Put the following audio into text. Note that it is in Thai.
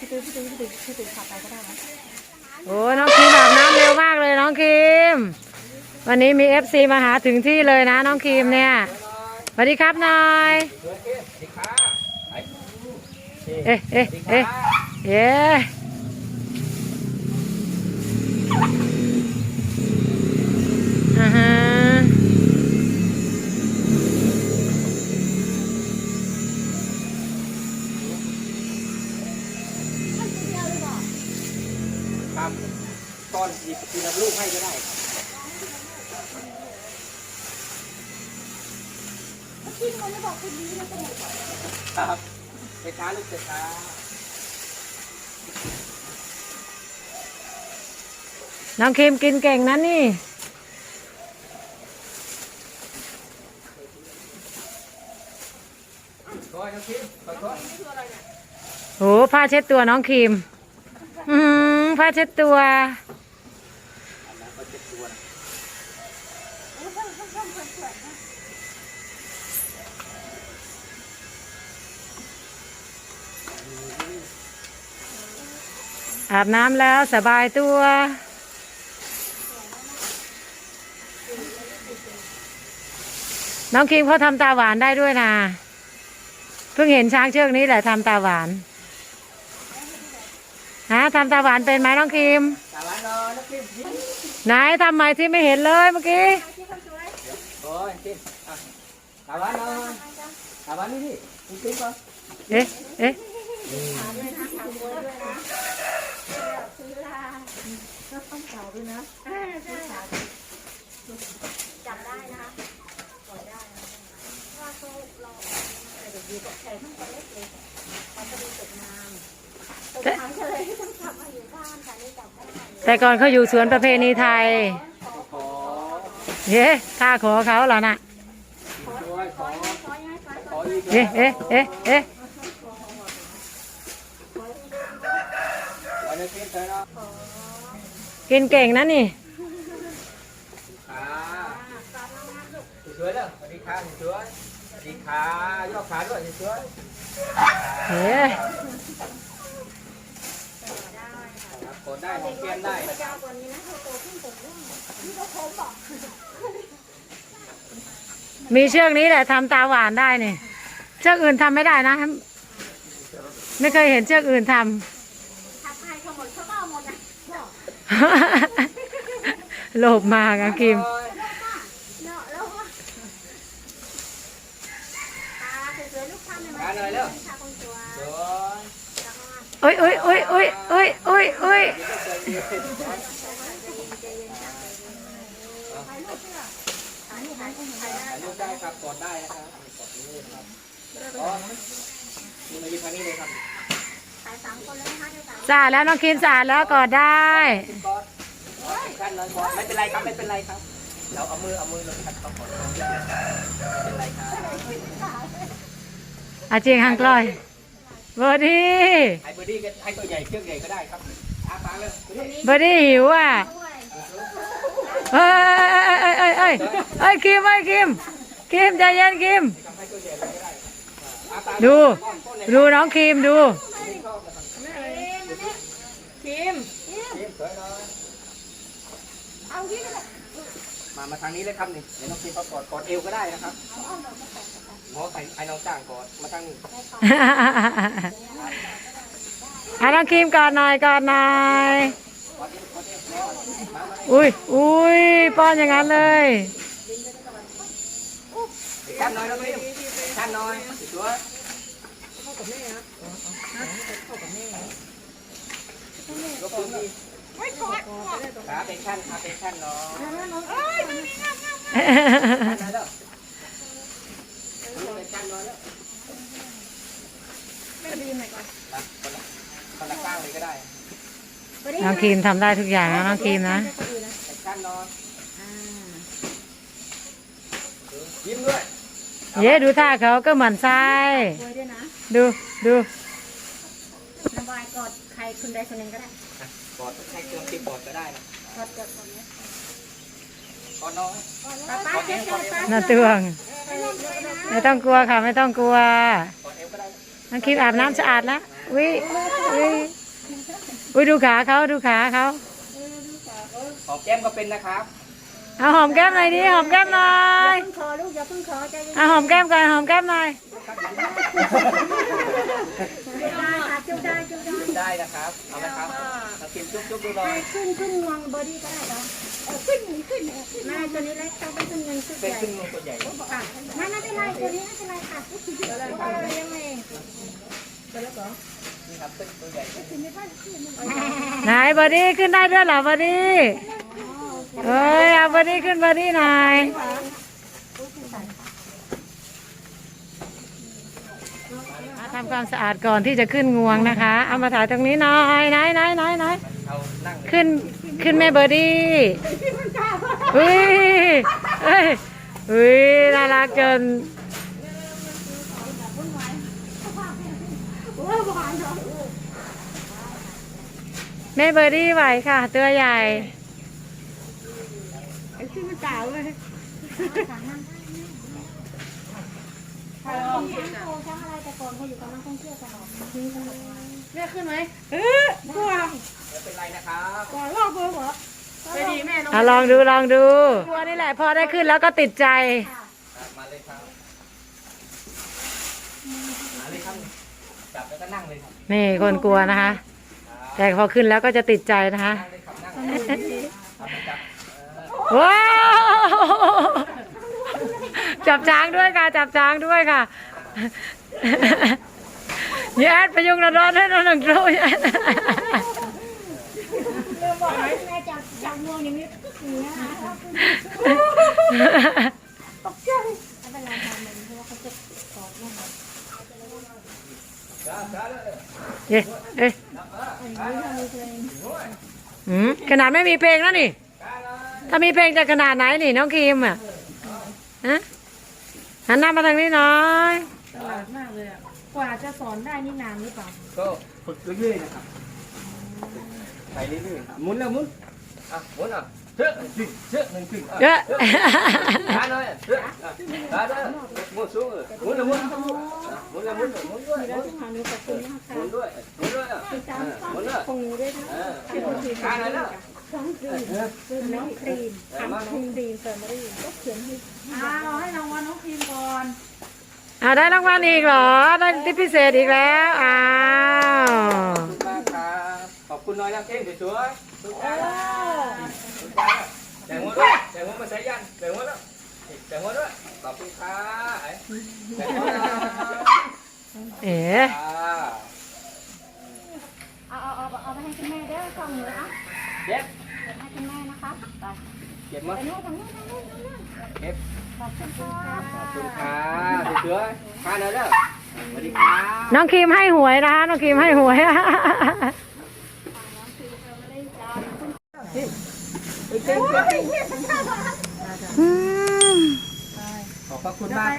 พี่ตื้อพี่ตื้ยพี่ตื้อพี่ตื้อขับไปก็ได้นะโอ้น้องคิมอาบน้ำเร็วมากเลยน้องคิมวันนี้มีเอฟซีมาหาถึงที่เลยนะน้องคิมเนี่ยสวัสดีครับนายเอ๊ะเอ๊ะเอ๊ะเอ๊ะ ครับตอนหยิบทีละลูกให้ก็ได้ครับไปช้าลูกไปช้าน้องคิมกินเก่งนะนี่คอยนะคิมคอยคอยโอ้ผ้าเช็ดตัวน้องคิมอืม ผ้าเช็ดตัวก็เจ็บตัวอาบน้ำแล้วสบายตัว น้องคิมเขาทำตาหวานได้ด้วยนะ เพิ่งเห็นช้างเชือกนี้แหละทำตาหวาน ฮะทำตาหวานเป็นไหมน้องคิมตาหวานนอนนะคิมยิ้มไหนทำไมที่ไม่เห็นเลยเมื่อกี้โอ้ยคิมตาหวานนอตาหวานนี่พี่คุณคิมก่อนเอ๊ะเอ๊ะจำได้นะคะปล่อยได้นะว่าเขาเราเด็กดีกับใครทั้งคนเล็กเลยเขาจะดูตกน้ำตกน้ำก็เลยงกลับมาอยู่บ้านค่ะนี่กลับได้แต่ก่อนเขาอยู่สวนประเพณีไทยขอเย้ข้าขอเขาแล้วนะช่วยขอขอย้ายไปขออีกเอ๊ะเอ๊ะเอ๊ะเอ๊ะขอในคิมเถอะเนาะกินเก่งนะนี่ขาสวยๆเด้อสวัสดีค่ะสวยสวัสดีขายกขาด้วยสวยเอ๊ะครับก ดได้ของเปลี่ยนได้นะคเจ้ารับวันนี้นะเขาโตขึ้นผมร่วงนี่ก็ผมบอกมีเชือกนี้แหละทำตาหวานได้นี่เชือกอื่นทำไม่ได้นะ ไม่เคยเห็นเชือกอื่นทำทักทายเขาหมดเขาก็เอาหมดนะบอกโลภมากอะคิมเนาะแล้วว่าตาสวยๆลูกค้าใหม่ๆลูกค้าคนสวยสวยแล้วก็ โอ้ยโอ้ยโอ้ยโอ้ยโอ้ยโอ้ยโอ้ยถ่ายรูปได้ครับกดได้นะครับกดนี้ครับอ๋อนี่มายืนทางนี้เลยครับถ่ายสามคนแล้วนะคะเดี๋ยวสามสะอาดแล้วน้องคิมสะอาดแล้วกอดได้กดขั้นนอนกดไม่เป็นไรครับไม่เป็นไรครับเราเอามือเอามือลงขัดเขากดไม่เป็นไรครับอาเจียงหางกลอย เบอร์ดี้ไอ้เบอร์ดี้ก็ให้ตัวใหญ่เครื่องใหญ่ก็ได้ครับอาปากเลยเบอร์ดี้เบอร์ดี้หิวอะด้วยเอ้ยเอ้ยเอ้ยเอ้ยเอ้ยเอ้ยคิมเอ้ยคิมคิมใจเย็นคิมให้ตัวใหญ่เลยก็ได้อาปากดู ดูน้องคิมดูคิมยิ้มสวยหน่อยเอาที่นี่มามาทางนี้เลยครับนี่เดี๋ยวน้องคิมเขากดกดเอวก็ได้นะครับ หมอใส่ไอ้น้องจ้างกดมาทางนี้อะน้องคิมกอดหน่อยกอดหน่อยกดเอวกดเอวแล้วมามาอุ้ยอุ้ยป้อนอย่างนั้นเลยขั้นน้อยน้องคิมขั้นน้อยสวยยกขึ้นดีขาเป็นขั้นขาเป็นขั้นเนาะขั้นน้อยแล้วเป็นขั้นน้อยแล้ว นะคนละคนละข้างเลยก็ได้น้องคิมทำได้ทุกอย่างนะน้องคิมนะเป็นขั้นน้อยยิ้มด้วยเย้ดูท่าเขาก็หมั่นไส้สวยด้วยนะดูดูระบายกอดใครคนใดคนหนึ่งก็ได้กอดให้เครื่องติดกอดก็ได้นะกอดกอดคนนี้กอดน้อยป้าป้าเช็ดป้า น่าตวงไม่ต้องกลัวค่ะ ไม่ต้องกลัว น้องคิมอาบน้ำสะอาดแล้วอ่าวิวิวิดูขาเขาดูขาเขาหอมแก้มก็เป็นนะครับเอาหอมแก้มหน่อยดิหอมแก้มหน่อยเพิ่งขอลูกอย่าเพิ่งขอใจเย็นเอาหอมแก้มก่อนหอมแก้มหน่อยได้ค่ะจุ๊บได้จุ๊บได้ได้นะครับเอาละครับเรากินจุ๊บจุ๊บดูหน่อย ขึ้นขึ้นงวงบอดี้ก็ได้เหรอ เออขึ้นขึ้นแม่ตัวนี้เล็กต้องไปขึ้นเงินขึ้นใหญ่ขึ้นมือตัวใหญ่ไม่ไม่เป็นไรตัวนี้ไม่เป็นไรค่ะเพราะเราเลี้ยงเองนี่ครับขึ้นตัวใหญ่ไหนบอดี้ขึ้นได้ด้วยเหรอบอดี้เอ้ยเอาบอดี้ขึ้นบอดี้หน่อยมาทำความสะอาดก่อนที่จะขึ้นงวงนะคะ เอามาถ่ายตรงนี้หน่อยไหนไหนไหนไหนเอานั่ง ขึ้นขึ้นแม่เบอร์ดี้อุ้ยเอ้ยอุ้ยน่ารักเกินแม่เบอร์ดี้ไหวค่ะ ตัวใหญ่ขึ้นมาจ่าเลยช้างโคช้างอะไรแต่ก่อนเขาอยู่กับนักท่องเที่ยวตลอด ทิ้งกันหมดเลยแม่ขึ้นไหมเออกลัวไม่เป็นไรนะครับกลัวรอบเบอร์เหรอไปดีแม่น้องอะลองดูลองดู ตัวนี่แหละพอได้ขึ้นแล้วก็ติดใจครับมาเลยครับมาเลยครับจับแล้วก็นั่งเลยครับนี่คนกลัวนะคะ แต่พอขึ้นแล้วก็จะติดใจนะคะนั่งเลยครับนั่งเลยทำจับเออว้าวจับช้างด้วยค่ะ จับช้างด้วยค่ะแย่ไปยุงระดอนให้น้องหนึ่งโตแย่เรื่องบอกให้แม่จับจับงวงอย่างนี้อย่างนี้นะตกใจไม่เป็นไรค่ะมันเพราะว่าเขาจะกอดแม่จ้าจ้าเอ๊ะอืมขนาดไม่มีเพลงแล้วนี่ ถ้ามีเพลงจะขนาดไหนนี่น้องครีมอะฮะหันหน้ามาทางนี้หน่อยตลาดมากเลยอะ กว่าจะสอนได้นี่นานหรือเปล่าก็ฝึกเรื่อยๆนะครับไปเรื่อยๆครับหมุนแล้วหมุนอะหมุนอะเชื่อหนึ่งขึ้นเชื่อหนึ่งขึ้นอะเยอะ ขาหน่อยเชื่ออะขาหน่อยหมุนสูงเลยหมุนแล้วหมุนหมุนแล้วหมุนหมุนด้วยหมุนหาหนูขอบคุณมากหค่ะมุนด้วยหมุนด้วยอะตามหมุนด้วยคงด้วยนะเออขาหน่อยแล้วน้องครีมน้องครีมทำครีมเฟอร์มารี่ก็เขียนให้อ้าวให้รางวัลน้องพิมก่อนเอาได้รางวัลอีกเหรอ ได้ที่พิเศษอีกแล้วอ้าวขอบคุณมากครับขอบคุณน้อยนะเก่งสวยๆทุกท่านแบ่งหัวด้วยแบ่งหัวมาใส่ยันแบ่งหัวแล้วแบ่งหัวด้วยขอบคุณครับแต่งหัวนะเอ๋เอาเอาเอาเอาไปให้คุณแม่เด้อของหนูอะเก็บให้คุณแม่นะคะไปเก็บมาไปนู่นทางนู้นทางนู้นทางนู้นเก็บขอบคุณค่ะ ขอบคุณครับ สวยๆข้าหน่อยเด้อสวัสดีครับน้องครีมให้หวยนะคะน้องครีมให้หวย ขอบพระคุณมาก